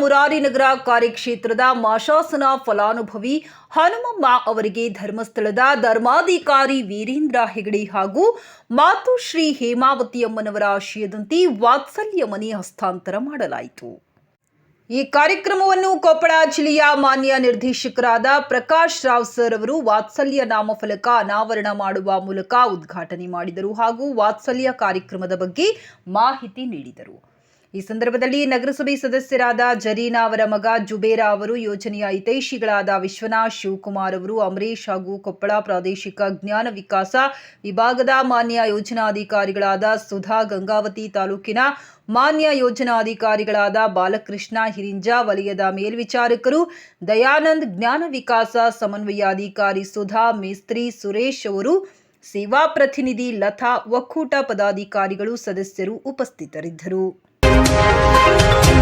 ಮುರಾರಿನಗರ ಕಾರ್ಯಕ್ಷೇತ್ರದ ಮಾಶಾಸನ ಫಲಾನುಭವಿ ಹನುಮಮ್ಮ ಅವರಿಗೆ ಧರ್ಮಸ್ಥಳದ ಧರ್ಮಾಧಿಕಾರಿ ವೀರೇಂದ್ರ ಹೆಗಡೆ ಹಾಗೂ ಮಾತುಶ್ರೀ ಹೇಮಾವತಿ ಅಮ್ಮನವರ ಆಶಯದಂತೆ ವಾತ್ಸಲ್ಯ ಮನೆ ಹಸ್ತಾಂತರ ಮಾಡಲಾಯಿತು. ಈ ಕಾರ್ಯಕ್ರಮವನ್ನು ಕೊಪ್ಪಳ ಜಿಲ್ಲೆಯ ಮಾನ್ಯ ನಿರ್ದೇಶಕರಾದ ಪ್ರಕಾಶ್ ರಾವ್ ಸರ್ ಅವರು ವಾತ್ಸಲ್ಯ ನಾಮಫಲಕ ಅನಾವರಣ ಮಾಡುವ ಮೂಲಕ ಉದ್ಘಾಟನೆ ಮಾಡಿದರು ಹಾಗೂ ವಾತ್ಸಲ್ಯ ಕಾರ್ಯಕ್ರಮದ ಬಗ್ಗೆ ಮಾಹಿತಿ ನೀಡಿದರು. ಈ ಸಂದರ್ಭದಲ್ಲಿ ನಗರಸಭೆ ಸದಸ್ಯರಾದ ಜರೀನಾ ಅವರ ಮಗ ಜುಬೇರಾ ಅವರು ಯೋಜನೆಯ ಹಿತೈಷಿಗಳಾದ ವಿಶ್ವನಾಥ್ ಶಿವಕುಮಾರ್ ಅವರು, ಅಮರೇಶ್ ಹಾಗೂ ಕೊಪ್ಪಳ ಪ್ರಾದೇಶಿಕ ಜ್ಞಾನ ವಿಕಾಸ ವಿಭಾಗದ ಮಾನ್ಯ ಯೋಜನಾಧಿಕಾರಿಗಳಾದ ಸುಧಾ ಗಂಗಾವತಿ ತಾಲೂಕಿನ ಮಾನ್ಯ ಯೋಜನಾಧಿಕಾರಿಗಳಾದ ಬಾಲಕೃಷ್ಣ ಹಿರಿಂಜ, ವಲಯದ ಮೇಲ್ವಿಚಾರಕರು ದಯಾನಂದ್ ಜ್ಞಾನ ವಿಕಾಸ ಸಮನ್ವಯಾಧಿಕಾರಿ ಸುಧಾ, ಮೇಸ್ತ್ರಿ ಸುರೇಶ್ ಅವರು, ಸೇವಾ ಪ್ರತಿನಿಧಿ ಲತಾ, ಒಕ್ಕೂಟ ಪದಾಧಿಕಾರಿಗಳು ಸದಸ್ಯರು ಉಪಸ್ಥಿತರಿದ್ದರು. Música